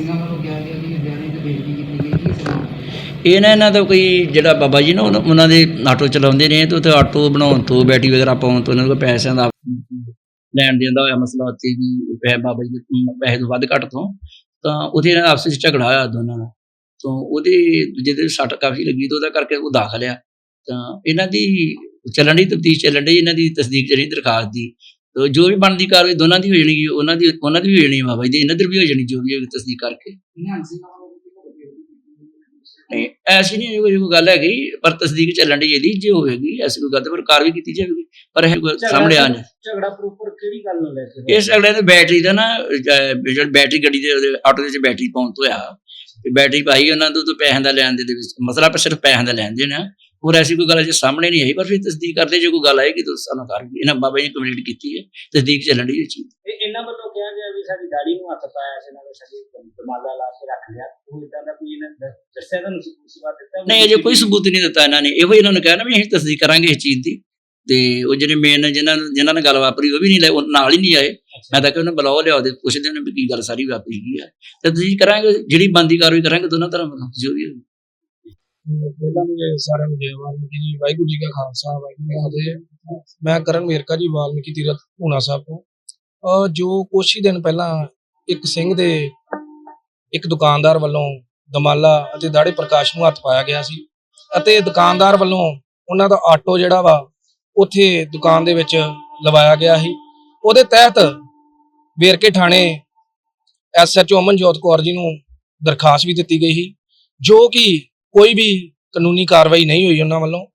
ਸਿੰਘਾਂ ਵੱਲੋਂ ਕਿਹਾ ਗਿਆ ਕਿ ਵਿਦਿਆਰਥੀ ਤੇ ਬੇਇੱਜ਼ਤੀ ਕੀਤੀ ਗਈ ਕੀ ਸਮਾਂ ਇਹ ਨਾ ਇਹਨਾਂ ਦਾ ਕੋਈ ਜਿਹੜਾ ਬਾਬਾ ਜੀ ਨਾ ਉਹਨਾਂ- ਉਹਨਾਂ ਦੇ ਆਟੋ ਚਲਾਉਂਦੇ ਨੇ, ਤੇ ਉੱਥੇ ਆਟੋ ਬਣਾਉਣ ਤੋਂ, ਬੈਟਰੀ ਵਗੈਰਾ ਪਾਉਣ ਤੋਂ ਇਹਨਾਂ ਕੋਲ ਪੈਸਿਆਂ ਦਾ ਲੈਣ ਦੇਣ ਦਾ ਹੋਇਆ ਮਸਲਾ, ਉੱਥੇ ਵੀ ਪੈ ਬਾਬਾ ਜੀ ਦੇ ਪੈਸੇ ਤੋਂ ਵੱਧ ਘੱਟ ਤੋਂ, ਤਾਂ ਉੱਥੇ ਇਹਨਾਂ ਦਾ ਆਪਸ ਵਿੱਚ ਝਗੜਾ ਹੋਇਆ ਦੋਨਾਂ ਦਾ ਤੋਂ ਉਹਦੇ ਜਿਹਦੇ ਸੱਟ ਕਾਫੀ ਲੱਗੀ ਤੇ ਉਹਦਾ ਕਰਕੇ ਉਹ ਦਾਖਲ ਆ। ਤਾਂ ਇਹਨਾਂ ਦੀ ਚੱਲਣ ਦੀ ਤਫਤੀਸ਼ ਚੱਲਣ ਦੀ ਇਹਨਾਂ ਦੀ ਤਸਦੀਕ ਜਿਹੜੀ ਦਰਖਾਸਤ ਦੀ ਤੋ ਜੋ ਵੀ ਬਣਦੀ ਕਾਰਵਾਈ ਦੋਨਾਂ ਦੀ ਹੋ ਜਾਣੀ ਉਹਨਾਂ ਦੀ ਉਹਨਾਂ ਦੀ ਵੀ ਹੋ ਜਾਣੀ ਬਾਬਾ ਜੀ ਦੀ ਇਹਨਾਂ ਦੀ ਵੀ ਹੋ ਜਾਣੀ ਜੋ ਵੀ ਤਸਦੀਕ ਕਰਕੇ। ਨਹੀਂ ਐਸੀ ਨਹੀਂ ਕੋਈ ਕੋਈ ਗੱਲ ਹੈਗੀ ਪਰ ਤਸਦੀਕ ਚੱਲਣ ਦੀ ਇਹਦੀ ਜੇ ਹੋਵੇਗੀ ਐਸੀ ਕੋਈ ਗੱਲ ਤੇ ਪਰ ਕਾਰਵਾਈ ਕੀਤੀ ਜਾਵੇਗੀ। ਪਰ ਇਹ ਸਾਹਮਣੇ ਆ ਝਗੜਾ ਪ੍ਰੋਪਰ ਕਿਹੜੀ ਗੱਲ ਨੂੰ ਲੈ ਕੇ ਇਸ ਅਗਲੇ ਨੇ ਬੈਟਰੀ ਦਾ ਨਾ ਜਿਹੜੀ ਬੈਟਰੀ ਗੱਡੀ ਦੇ ਆਟੋ ਦੇ ਵਿੱਚ ਬੈਟਰੀ ਪਾਉਣ ਤੋਂ ਹੋਇਆ ਤੇ ਬੈਟਰੀ ਪਾਈ ਉਹਨਾਂ ਤੋਂ ਤੋਂ ਪੈਸਿਆਂ ਦਾ ਲੈਣ ਦੇ ਦੇ ਵਿੱਚ। ਮਸਲਾ ਪਰ ਸਿਰਫ ਪੈਸਿਆਂ ਦਾ ਲੈਣ ਦੇਣਾ ਹੋਰ ਐਸੀ ਕੋਈ ਗੱਲ ਅਜੇ ਸਾਹਮਣੇ ਨਹੀਂ ਆਈ ਪਰ ਫਿਰ ਤਸਦੀਕ ਕਰਦੇ ਜੇ ਕੋਈ ਗੱਲ ਆਏਗੀ ਤਾਂ ਸਾਨੂੰ ਕਰ ਇਹਨਾਂ ਬਾਬਾ ਜੀ ਨੇ ਕੰਪਲੀਟ ਕੀਤੀ ਹੈ ਤਸਦੀਕ ਚੱਲਣ ਦੀ ਚੀਜ਼। ਇਹਨਾਂ ਵੱਲੋਂ ਕਿਹਾ ਗਿਆ ਵੀ ਸਾਡੀ ਦਾੜੀ ਨੂੰ ਹੱਥ ਪਾਇਆ ਸੀ ਨਾਲੇ ਸਾਡੀ ਦਮਾਲਾ ਲਾ ਕੇ ਰੱਖ ਲਿਆ। ਉਹ ਇਦਾਂ ਦਾ ਕੋਈ ਇਹਨਾਂ ਨੇ ਦੱਸਿਆ ਤੁਹਾਨੂੰ ਸਬੂਤ ਦਿੱਤਾ ਨਹੀਂ ਅਜੇ ਕੋਈ ਸਬੂਤ ਨਹੀਂ ਦਿੱਤਾ ਇਹਨਾਂ ਨੇ। ਇਹੋ ਹੀ ਇਹਨਾਂ ਨੂੰ ਕਿਹਾ ਨਾ ਵੀ ਅਸੀਂ ਤਸਦੀਕ ਕਰਾਂਗੇ ਇਸ ਚੀਜ਼ ਦੀ। ਤੇ ਉਹ ਜਿਹੜੇ ਮੇਨ ਜਿਨ੍ਹਾਂ ਨੂੰ ਜਿਨ੍ਹਾਂ ਨਾਲ ਗੱਲ ਵਾਪਰੀ ਉਹ ਵੀ ਨਹੀਂ ਲੈ ਉਹ ਨਾਲ ਹੀ ਨਹੀਂ ਆਏ। ਮੈਂ ਤਾਂ ਕਿ ਉਹਨੂੰ ਬੁਲਾਓ ਲਿਆਓ ਦੇ ਪੁੱਛਦੇ ਉਹਨੇ ਵੀ ਕੀ ਗੱਲ ਸਾਰੀ ਵਾਪਰੀ ਕੀ ਹੈ ਤੇ ਤੁਸੀਂ ਕਰਾਂਗੇ ਜਿਹੜੀ ਬੰਦੀ ਕਾਰਵਾਈ ਕਰਾਂਗੇ ਦੋਨਾਂ ਤਰ੍ਹਾਂ ਜੋ ਵੀ ਹੋਵੇ। ਪਹਿਲਾਂ ਵੀ ਸਾਰਿਆਂ ਨੂੰ ਜੈ ਵਾਲਮੀਕੀ ਜੀ, ਵਾਹਿਗੁਰੂ ਜੀ ਕਾ ਖਾਲਸਾ, ਵਾਹਿਗੁਰੂ ਜੀ ਕੀ ਫਤਿਹ। ਮੈਂ ਕਰਨ ਮੇਰਕਾ ਜੀ, ਵਾਲਮੀਕੀ ਤੀਰਥ ਪੂਨਾ ਸਾਹਿਬ ਤੋਂ। ਜੋ ਕੁਛ ਹੀ ਦਿਨ ਪਹਿਲਾਂ ਇੱਕ ਸਿੰਘ ਦੇ ਇੱਕ ਦੁਕਾਨਦਾਰ ਵੱਲੋਂ ਦਮਾਲਾ ਅਤੇ ਦਾੜੇ ਪ੍ਰਕਾਸ਼ ਨੂੰ ਹੱਥ ਪਾਇਆ ਗਿਆ ਸੀ ਅਤੇ ਦੁਕਾਨਦਾਰ ਵੱਲੋਂ ਉਹਨਾਂ ਦਾ ਆਟੋ ਜਿਹੜਾ ਵਾ, ਉੱਥੇ ਦੁਕਾਨ ਦੇ ਵਿੱਚ ਲਵਾਇਆ ਗਿਆ ਸੀ। ਉਹਦੇ ਤਹਿਤ ਵੇਰਕੇ ਥਾਣੇ ਐਸਐਚਓ ਅਮਨਜੋਤ ਕੌਰ ਜੀ ਨੂੰ ਦਰਖਾਸਤ ਵੀ ਦਿੱਤੀ ਗਈ ਸੀ, ਜੋ ਕਿ ਕੋਈ ਵੀ ਕਾਨੂੰਨੀ ਕਾਰਵਾਈ ਨਹੀਂ ਹੋਈ ਉਹਨਾਂ ਵੱਲੋਂ,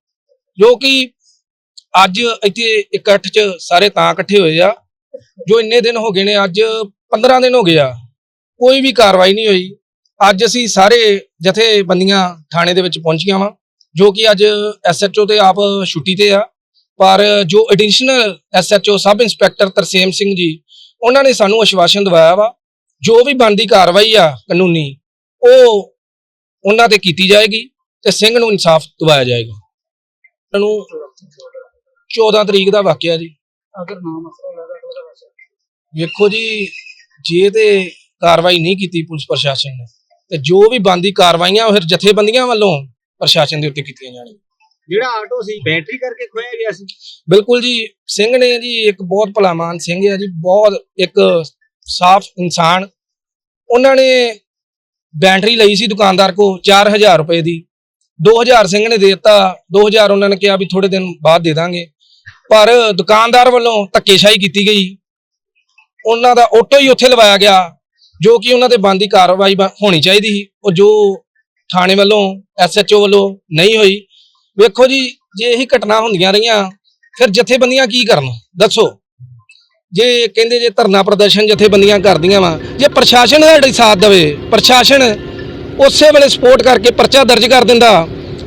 ਜੋ ਕਿ ਅੱਜ ਇੱਥੇ ਇਕੱਠ 'ਚ ਸਾਰੇ ਤਾਂ ਇਕੱਠੇ ਹੋਏ ਆ, ਜੋ ਇੰਨੇ ਦਿਨ ਹੋ ਗਏ ਨੇ, ਅੱਜ 15 ਦਿਨ ਹੋ ਗਏ ਆ, ਕੋਈ ਵੀ ਕਾਰਵਾਈ ਨਹੀਂ ਹੋਈ। ਅੱਜ ਅਸੀਂ ਸਾਰੇ ਜਥੇਬੰਦੀਆਂ ਥਾਣੇ ਦੇ ਵਿੱਚ ਪਹੁੰਚੀਆਂ ਵਾਂ, ਜੋ ਕਿ ਅੱਜ ਐਸਐਚਓ ਤੇ ਆਪ ਛੁੱਟੀ ਤੇ ਆ, ਪਰ ਜੋ additional SHO sub inspector Tarsem Singh ji, ਉਹਨਾਂ ਨੇ ਸਾਨੂੰ ਅਸ਼ਵਾਸਨ ਦਿਵਾਇਆ ਵਾ, ਜੋ ਵੀ ਬਣਦੀ ਕਾਰਵਾਈ ਆ ਕਾਨੂੰਨੀ, ਉਹ ਉਹਨਾਂ ਤੇ ਕੀਤੀ ਜਾਏਗੀ ਤੇ ਸਿੰਘ ਨੂੰ ਇਨਸਾਫ ਦਿਵਾਇਆ ਜਾਏਗਾ। ਇਹਨਾਂ ਨੂੰ 14 ਤਰੀਕ ਦਾ ਵਾਕਿਆ ਜੀ। ਅਗਰ ਨਾ ਮਸਲਾ ਤਾਂ ਉਹਦਾ ਵੇਖੋ ਜੀ ਜੇ ਤੇ ਕਾਰਵਾਈ ਨਹੀਂ ਕੀਤੀ ਪੁਲਿਸ ਪ੍ਰਸ਼ਾਸਨ ਨੇ ਤੇ ਜੋ ਵੀ ਬੰਦੀ ਕਾਰਵਾਈਆਂ ਉਹ ਫਿਰ ਜਥੇਬੰਦੀਆਂ ਵੱਲੋਂ ਪ੍ਰਸ਼ਾਸਨ ਦੇ ਉੱਤੇ ਕੀਤੀਆਂ ਜਾਣਗੀਆਂ। ਜਿਹੜਾ ਆਟੋ ਸੀ ਬੈਟਰੀ ਕਰਕੇ ਖੋਇਆ ਗਿਆ ਸੀ? ਬਿਲਕੁਲ ਜੀ ਸਿੰਘ ਨੇ ਜੀ ਇੱਕ ਬਹੁਤ ਭਲਾਮਾਨ ਸਿੰਘ ਹੈ ਜੀ ਬਹੁਤ ਇੱਕ ਸਾਫ਼ ਇਨਸਾਨ। ਉਹਨਾਂ ਨੇ ਬੈਟਰੀ ਲਈ ਸੀ ਦੁਕਾਨਦਾਰ ਕੋ 4000 ਰੁਪਏ ਦੀ। 2000 ਸਿੰਘ ਨੇ ਦੇ ਦਿੱਤਾ 2000 ਉਹਨਾਂ ਨੇ ਕਿਹਾ ਵੀ ਥੋੜੇ ਦਿਨ ਬਾਅਦ ਦੇ ਦਾਂਗੇ। ਪਰ ਦੁਕਾਨਦਾਰ ਵੱਲੋਂ ਧੱਕੇਸ਼ਾਹੀ ਕੀਤੀ ਗਈ। ਉਹਨਾਂ ਦਾ ਆਟੋ ਹੀ ਉੱਥੇ ਲਵਾਇਆ ਗਿਆ, ਜੋ ਕਿ ਉਹਨਾਂ ਤੇ ਬੰਦੀ ਕਾਰਵਾਈ ਬ- ਹੋਣੀ ਚਾਹੀਦੀ ਸੀ। ਉਹ ਜੋ ਥਾਣੇ ਵੱਲੋਂ ਐਸਐਚਓ ਵੱਲੋਂ ਨਹੀਂ ਹੋਈ। ਵੇਖੋ ਜੀ, ਜੇ ਇਹੀ ਘਟਨਾ ਹੁੰਦੀਆਂ ਰਹੀਆਂ, ਫਿਰ ਜਥੇਬੰਦੀਆਂ ਕੀ ਕਰਨ? ਦੱਸੋ। ਜੇ ਕਹਿੰਦੇ ਜੇ ਧਰਨਾ ਪ੍ਰਦਰਸ਼ਨ ਜਥੇਬੰਦੀਆਂ ਕਰਦੀਆਂ ਵਾ ਜੇ ਪ੍ਰਸ਼ਾਸਨ ਸਾਡੇ ਸਾਥ ਦੇਵੇ ਪ੍ਰਸ਼ਾਸਨ ਉਸੇ ਵੇਲੇ ਸਪੋਰਟ ਕਰਕੇ ਪਰਚਾ ਦਰਜ ਕਰ ਦਿੰਦਾ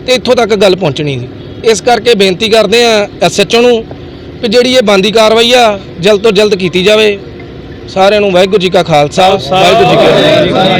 ਤੇ ਇੱਥੋਂ ਤੱਕ ਗੱਲ ਪਹੁੰਚਣੀ ਸੀ ਇਸ ਕਰਕੇ ਬੇਨਤੀ ਕਰਦੇ ਆ ਐਸਐਚਓ ਨੂੰ ਕਿ ਜਿਹੜੀ ਇਹ ਬੰਦੀ ਕਾਰਵਾਈ ਆ ਜਲਦ ਤੋਂ ਜਲਦ ਕੀਤੀ ਜਾਵੇ। ਸਾਰਿਆਂ ਨੂੰ ਵਾਹਿਗੁਰੂ ਜੀ ਕਾ ਖਾਲਸਾ ਵਾਹਿਗੁਰੂ ਜੀ ਕੀ ਫਤਿਹ।